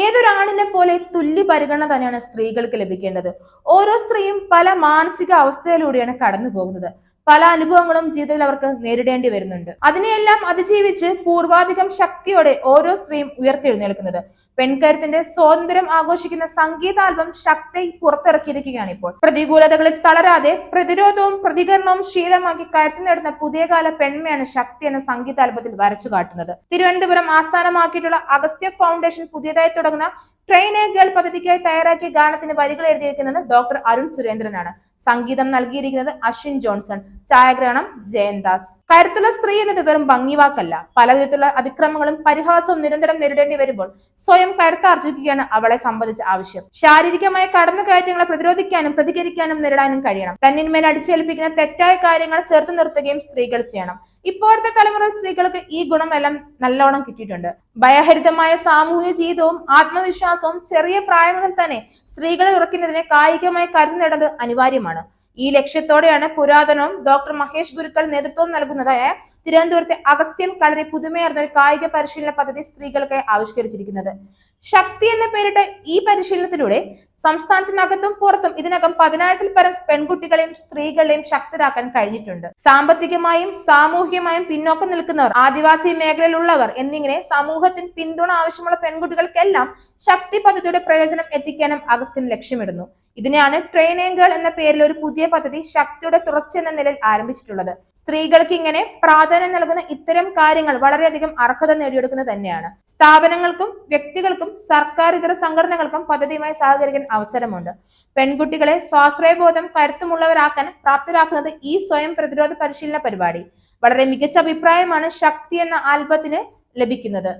ഏതൊരാണിനെ പോലെ തുല്യ പരിഗണന തന്നെയാണ് സ്ത്രീകൾക്ക് ലഭിക്കേണ്ടത്. ഓരോ സ്ത്രീയും പല മാനസിക അവസ്ഥയിലൂടെയാണ് കടന്നു പോകുന്നത് പല അനുഭവങ്ങളും ജീവിതത്തിൽ അവർക്ക് നേരിടേണ്ടി വരുന്നുണ്ട്. അതിനെയെല്ലാം അതിജീവിച്ച് പൂർവാധികം ശക്തിയോടെ ഓരോ സ്ത്രീയും ഉയർത്തെഴുന്നേൽക്കുന്നത്. പെൺകരുത്തിന്റെ സ്വാതന്ത്ര്യം ആഘോഷിക്കുന്ന സംഗീത ആൽബം ശക്തി പുറത്തിറക്കിയിരിക്കുകയാണ് ഇപ്പോൾ. പ്രതികൂലതകളിൽ തളരാതെ പ്രതിരോധവും പ്രതികരണവും ശീലമാക്കി കരുത്തി നേടുന്ന പുതിയ കാല പെൺമയാണ് ശക്തി എന്ന സംഗീത ആൽബത്തിൽ വരച്ചു കാട്ടുന്നത്. തിരുവനന്തപുരം ആസ്ഥാനമാക്കിയിട്ടുള്ള അഗസ്ത്യ ഫൗണ്ടേഷൻ പുതിയതായി തുടങ്ങുന്ന ട്രെയിൻ എ ഗേൾ പദ്ധതിക്കായി തയ്യാറാക്കിയ ഗാനത്തിന് വരികൾ എഴുതിയിരിക്കുന്നത് ഡോക്ടർ അരുൺ സുരേന്ദ്രനാണ്. സംഗീതം നൽകിയിരിക്കുന്നത് അശ്വിൻ ജോൺസൺ. ഛായാഗ്രഹണം ജയന്താസ്. കരുത്തുള്ള സ്ത്രീ എന്നത് വെറും ഭംഗിവാക്കല്ല. പലവിധത്തിലുള്ള അതിക്രമങ്ങളും പരിഹാസവും നിരന്തരം നേരിടേണ്ടി വരുമ്പോൾ സ്വയം കരുത്താർജിക്കുകയാണ് അവളെ സംബന്ധിച്ച ആവശ്യം. ശാരീരികമായ കടന്നുകയറ്റങ്ങളെ പ്രതിരോധിക്കാനും പ്രതികരിക്കാനും നേരിടാനും കഴിയണം. തന്നിന്മേൽ അടിച്ചേൽപ്പിക്കുന്ന തെറ്റായ കാര്യങ്ങൾ ചെറുത്തു നിർത്തുകയും സ്ത്രീകൾ ചെയ്യണം. ഇപ്പോഴത്തെ തലമുറ സ്ത്രീകൾക്ക് ഈ ഗുണമെല്ലാം നല്ലോണം കിട്ടിയിട്ടുണ്ട്. ഭയഹരിതമായ സാമൂഹിക ജീവിതവും ആത്മവിശ്വാസവും ചെറിയ പ്രായം മുതൽ തന്നെ സ്ത്രീകളെ ഉറക്കുന്നതിന് കായികമായി കരുതി നേടുന്നത് അനിവാര്യമാണ്. ഈ ലക്ഷ്യത്തോടെയാണ് പുരാതനവും ഡോക്ടർ മഹേഷ് ഗുരുക്കൾ നേതൃത്വം നൽകുന്നതായ തിരുവനന്തപുരത്തെ അഗസ്ത്യം കളരി പുതുമയാർന്ന ഒരു കായിക പരിശീലന പദ്ധതി സ്ത്രീകൾക്ക് ആവിഷ്കരിച്ചിരിക്കുന്നത്. ശക്തി എന്ന പേരിട്ട ഈ പരിശീലനത്തിലൂടെ സംസ്ഥാനത്തിനകത്തും പുറത്തും ഇതിനകം പതിനായിരത്തിൽ പരം പെൺകുട്ടികളെയും സ്ത്രീകളെയും ശക്തരാക്കാൻ കഴിഞ്ഞിട്ടുണ്ട്. സാമ്പത്തികമായും സാമൂഹികമായും പിന്നോക്കം നിൽക്കുന്നവർ ആദിവാസി മേഖലയിലുള്ളവർ എന്നിങ്ങനെ സമൂഹത്തിന് പിന്തുണ ആവശ്യമുള്ള പെൺകുട്ടികൾക്കെല്ലാം ശക്തി പദ്ധതിയുടെ പ്രയോജനം എത്തിക്കാനും അഗസ്ത്യൻ ലക്ഷ്യമിടുന്നു. ഇതിനെയാണ് ട്രെയിനിങ് ഗേൾ എന്ന പേരിൽ ഒരു പുതിയ പദ്ധതി ശക്തിയുടെ തുടർച്ച എന്ന നിലയിൽ ആരംഭിച്ചിട്ടുള്ളത്. സ്ത്രീകൾക്ക് ഇങ്ങനെ പ്രാധാന്യം നൽകുന്ന ഇത്തരം കാര്യങ്ങൾ വളരെയധികം അർഹത നേടിയെടുക്കുന്നത് തന്നെയാണ്. സ്ഥാപനങ്ങൾക്കും വ്യക്തികൾക്കും സർക്കാർ ഇതര സംഘടനകൾക്കും പദ്ധതിയുമായി സഹകരിക്കാൻ അവസരമുണ്ട്. പെൺകുട്ടികളെ സ്വാശ്രയബോധം കരുത്തുമുള്ളവരാക്കാൻ പ്രാപ്തരാക്കുന്നത് ഈ സ്വയം പ്രതിരോധ പരിശീലന പരിപാടി. വളരെ മികച്ച അഭിപ്രായമാണ് ശക്തി എന്ന ആൽബത്തിന് ലഭിക്കുന്നത്.